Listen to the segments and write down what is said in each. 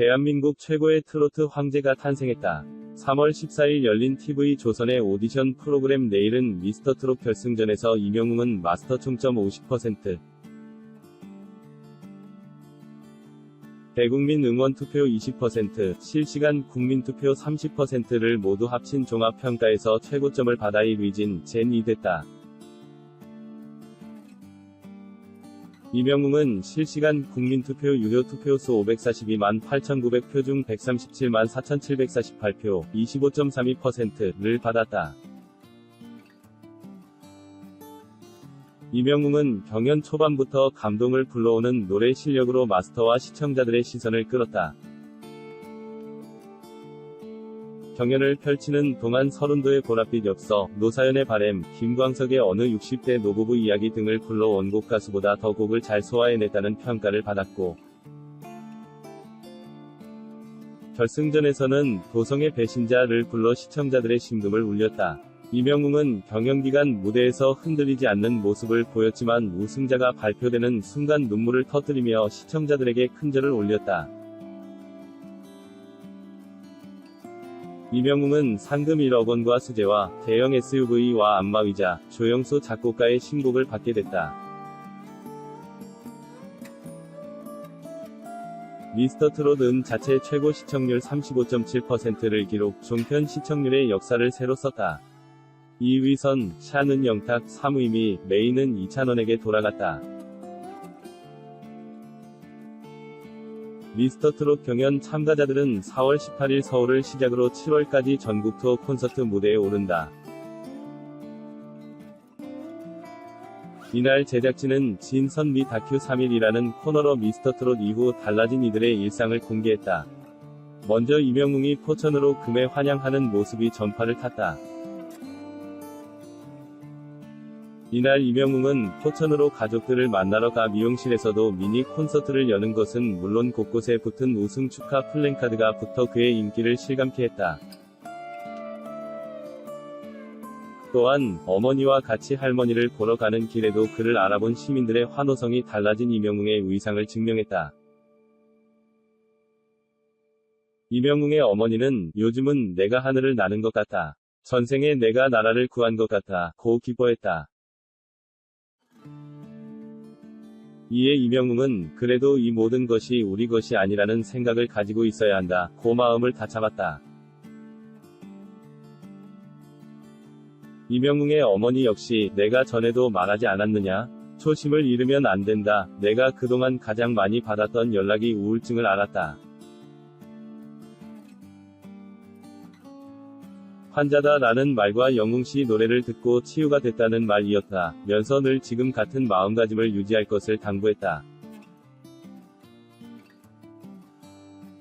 대한민국 최고의 트로트 황제가 탄생했다. 3월 14일 열린 TV 조선의 오디션 프로그램 내일은 미스터 트롯 결승전에서 이명웅은 마스터 총점 50%, 대국민 응원 투표 20%, 실시간 국민 투표 30%를 모두 합친 종합평가에서 최고점을 받아 1위진 젠이 됐다. 이명웅은 실시간 국민투표 유효 투표수 542만 8,900표 중 137만 4,748표, 25.32%를 받았다. 이명웅은 경연 초반부터 감동을 불러오는 노래 실력으로 마스터와 시청자들의 시선을 끌었다. 경연을 펼치는 동안 서른도의 보랏빛 엽서, 노사연의 바램, 김광석의 어느 60대 노부부 이야기 등을 불러 원곡 가수보다 더 곡을 잘 소화해냈다는 평가를 받았고, 결승전에서는 도성의 배신자를 불러 시청자들의 심금을 울렸다. 이명웅은 경연기간 무대에서 흔들리지 않는 모습을 보였지만 우승자가 발표되는 순간 눈물을 터뜨리며 시청자들에게 큰절을 올렸다. 이명웅은 상금 1억 원과 수제와 대형 SUV와 안마의자, 조영수 작곡가의 신곡을 받게 됐다. 미스터 트롯은 자체 최고 시청률 35.7%를 기록, 종편 시청률의 역사를 새로 썼다. 2위선, 샤는 영탁, 3위미, 메이는 이찬원에게 돌아갔다. 미스터 트롯 경연 참가자들은 4월 18일 서울을 시작으로 7월까지 전국 투어 콘서트 무대에 오른다. 이날 제작진은 진선미 다큐 3일이라는 코너로 미스터 트롯 이후 달라진 이들의 일상을 공개했다. 먼저 이명웅이 포천으로 금에 환영하는 모습이 전파를 탔다. 이날 이명웅은 포천으로 가족들을 만나러 가 미용실에서도 미니 콘서트를 여는 것은 물론 곳곳에 붙은 우승 축하 플랜카드가 붙어 그의 인기를 실감케 했다. 또한 어머니와 같이 할머니를 보러 가는 길에도 그를 알아본 시민들의 환호성이 달라진 이명웅의 의상을 증명했다. 이명웅의 어머니는 요즘은 내가 하늘을 나는 것 같다. 전생에 내가 나라를 구한 것 같다. 고 기뻐했다. 이에 이명웅은 그래도 이 모든 것이 우리 것이 아니라는 생각을 가지고 있어야 한다. 고 마음을 다잡았다. 이명웅의 어머니 역시 내가 전에도 말하지 않았느냐? 초심을 잃으면 안 된다. 내가 그동안 가장 많이 받았던 연락이 우울증을 앓았다. 환자다 라는 말과 영웅씨 노래를 듣고 치유가 됐다는 말이었다. 면서 늘 지금 같은 마음가짐을 유지할 것을 당부했다.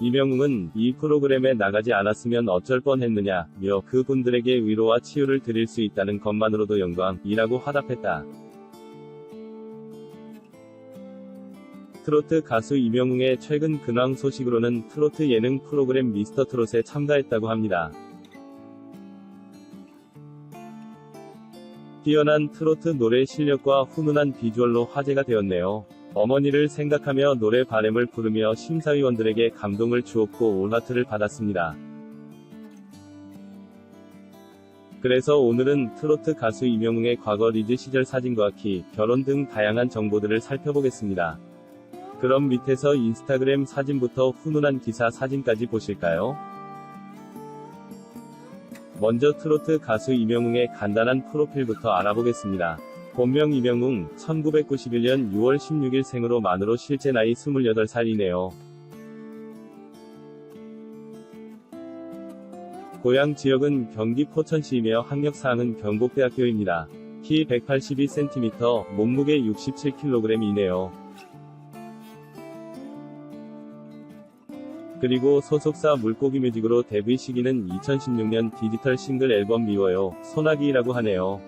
이명웅은 이 프로그램에 나가지 않았으면 어쩔 뻔했느냐, 며 그분들에게 위로와 치유를 드릴 수 있다는 것만으로도 영광이라고 화답했다. 트로트 가수 이명웅의 최근 근황 소식으로는 트로트 예능 프로그램 미스터 트롯에 참가했다고 합니다. 뛰어난 트로트 노래 실력과 훈훈한 비주얼로 화제가 되었네요. 어머니를 생각하며 노래 바램을 부르며 심사위원들에게 감동을 주었고 올하트를 받았습니다. 그래서 오늘은 트로트 가수 이명웅의 과거 리즈 시절 사진과 키, 결혼 등 다양한 정보들을 살펴보겠습니다. 그럼 밑에서 인스타그램 사진부터 훈훈한 기사 사진까지 보실까요? 먼저 트로트 가수 이명웅의 간단한 프로필부터 알아보겠습니다. 본명 이명웅, 1991년 6월 16일 생으로 만으로 실제 나이 28살이네요. 고향 지역은 경기 포천시이며 학력사항은 경북대학교입니다. 키 182cm, 몸무게 67kg이네요. 그리고 소속사 물고기 뮤직으로 데뷔 시기는 2016년 디지털 싱글 앨범 미워요, 소나기라고 하네요.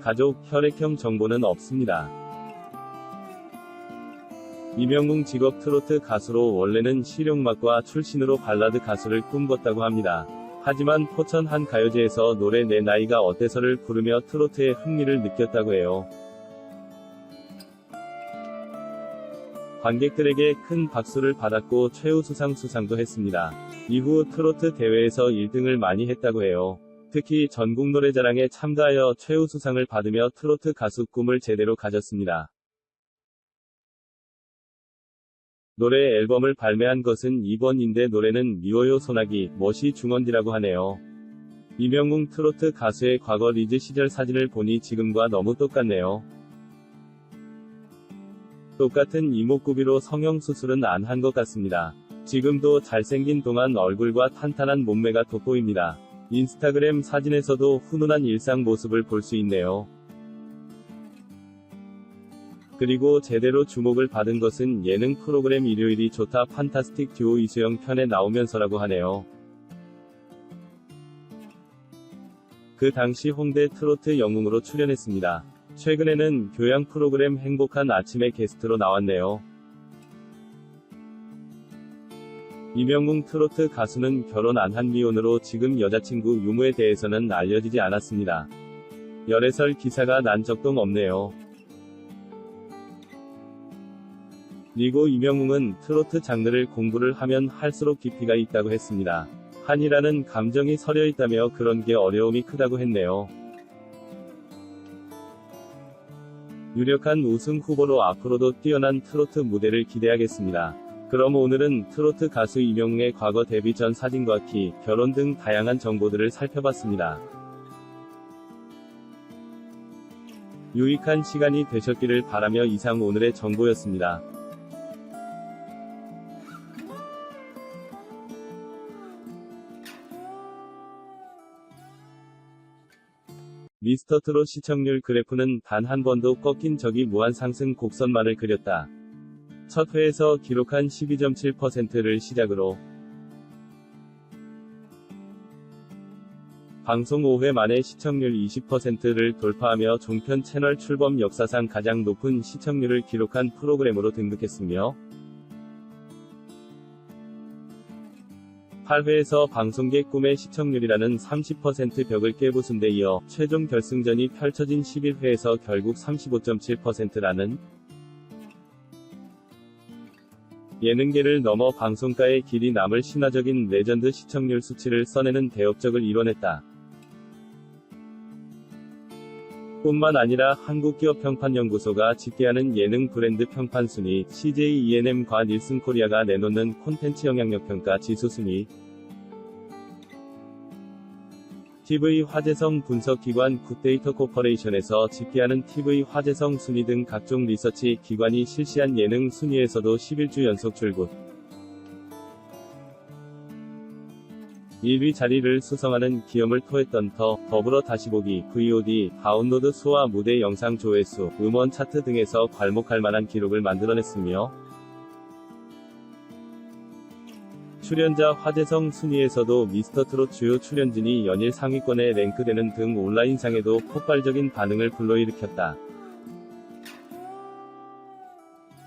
가족, 혈액형 정보는 없습니다. 이명웅 직업 트로트 가수로 원래는 실용음악과 출신으로 발라드 가수를 꿈꿨다고 합니다. 하지만 포천 한 가요제에서 노래 내 나이가 어때서를 부르며 트로트에 흥미를 느꼈다고 해요. 관객들에게 큰 박수를 받았고 최우수상 수상도 했습니다. 이후 트로트 대회에서 1등을 많이 했다고 해요. 특히 전국 노래자랑에 참가하여 최우수상을 받으며 트로트 가수 꿈을 제대로 가졌습니다. 노래 앨범을 발매한 것은 이번인데 노래는 미워요 소나기, 멋이 중원디라고 하네요. 이명웅 트로트 가수의 과거 리즈 시절 사진을 보니 지금과 너무 똑같네요. 똑같은 이목구비로 성형수술은 안 한 것 같습니다. 지금도 잘생긴 동안 얼굴과 탄탄한 몸매가 돋보입니다. 인스타그램 사진에서도 훈훈한 일상 모습을 볼 수 있네요. 그리고 제대로 주목을 받은 것은 예능 프로그램 일요일이 좋다 판타스틱 듀오 이수영 편에 나오면서라고 하네요. 그 당시 홍대 트로트 영웅으로 출연했습니다. 최근에는 교양 프로그램 행복한 아침에 게스트로 나왔네요. 이명웅 트로트 가수는 결혼 안 한 미혼으로 지금 여자친구 유무에 대해서는 알려지지 않았습니다. 열애설 기사가 난 적도 없네요. 그리고 이명웅은 트로트 장르를 공부를 하면 할수록 깊이가 있다고 했습니다. 한이라는 감정이 서려 있다며 그런 게 어려움이 크다고 했네요. 유력한 우승 후보로 앞으로도 뛰어난 트로트 무대를 기대하겠습니다. 그럼 오늘은 트로트 가수 이명웅의 과거 데뷔 전 사진과 키, 결혼 등 다양한 정보들을 살펴봤습니다. 유익한 시간이 되셨기를 바라며 이상 오늘의 정보였습니다. 미스터트롯 시청률 그래프는 단 한 번도 꺾인 적이 무한 상승 곡선만을 그렸다. 첫 회에서 기록한 12.7%를 시작으로 방송 5회 만에 시청률 20%를 돌파하며 종편 채널 출범 역사상 가장 높은 시청률을 기록한 프로그램으로 등극했으며 8회에서 방송객 꿈의 시청률이라는 30% 벽을 깨부순 데 이어 최종 결승전이 펼쳐진 11회에서 결국 35.7%라는 예능계를 넘어 방송가의 길이 남을 신화적인 레전드 시청률 수치를 써내는 대업적을 이뤄냈다. 뿐만 아니라 한국기업평판연구소가 집계하는 예능 브랜드 평판 순위, CJ ENM과 닐슨 코리아가 내놓는 콘텐츠 영향력 평가 지수 순위, TV 화제성 분석기관 굿데이터 코퍼레이션에서 집계하는 TV 화제성 순위 등 각종 리서치 기관이 실시한 예능 순위에서도 11주 연속 출구. 1위 자리를 수성하는 기염을 토했던 더, 더불어 다시 보기, VOD, 다운로드 수와 무대 영상 조회수, 음원 차트 등에서 괄목할 만한 기록을 만들어냈으며, 출연자 화제성 순위에서도 미스터트롯 주요 출연진이 연일 상위권에 랭크되는 등 온라인상에도 폭발적인 반응을 불러일으켰다.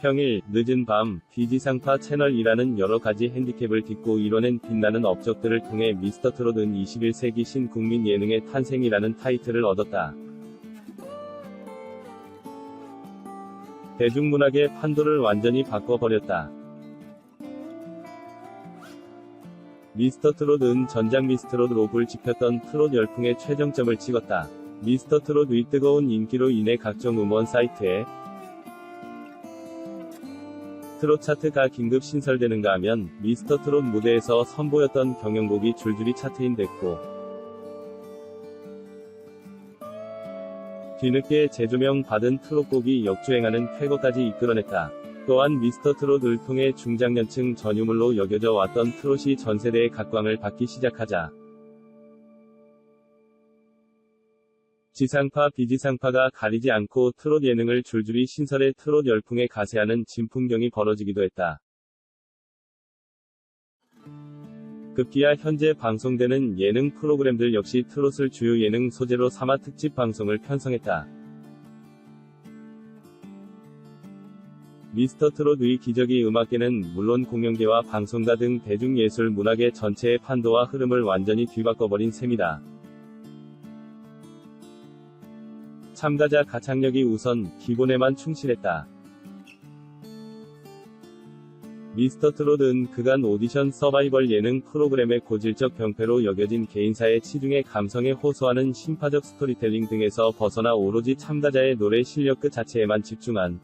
평일, 늦은 밤, 비지상파 채널이라는 여러 가지 핸디캡을 딛고 이뤄낸 빛나는 업적들을 통해 미스터트롯은 21세기 신국민 예능의 탄생이라는 타이틀을 얻었다. 대중문학의 판도를 완전히 바꿔버렸다. 미스터트롯은 전작 미스트롯 롭을 지폈던 트롯 열풍의 최정점을 찍었다. 미스터트롯 위 뜨거운 인기로 인해 각종 음원 사이트에 트롯 차트가 긴급 신설되는가 하면 미스터 트롯 무대에서 선보였던 경연곡이 줄줄이 차트인 됐고 뒤늦게 재조명 받은 트롯곡이 역주행하는 쾌거까지 이끌어냈다. 또한 미스터 트롯을 통해 중장년층 전유물로 여겨져 왔던 트롯이 전세대의 각광을 받기 시작하자 지상파 비지상파가 가리지 않고 트롯 예능을 줄줄이 신설해 트롯 열풍에 가세하는 진풍경이 벌어지기도 했다. 급기야 현재 방송되는 예능 프로그램들 역시 트롯을 주요 예능 소재로 삼아 특집 방송을 편성했다. 미스터 트롯의 기적이 음악계는 물론 공연계와 방송가 등 대중예술 문화계 전체의 판도와 흐름을 완전히 뒤바꿔버린 셈이다. 참가자 가창력이 우선, 기본에만 충실했다. 미스터 트롯은 그간 오디션 서바이벌 예능 프로그램의 고질적 병폐로 여겨진 개인사의 치중에 감성에 호소하는 심파적 스토리텔링 등에서 벗어나 오로지 참가자의 노래 실력 그 자체에만 집중한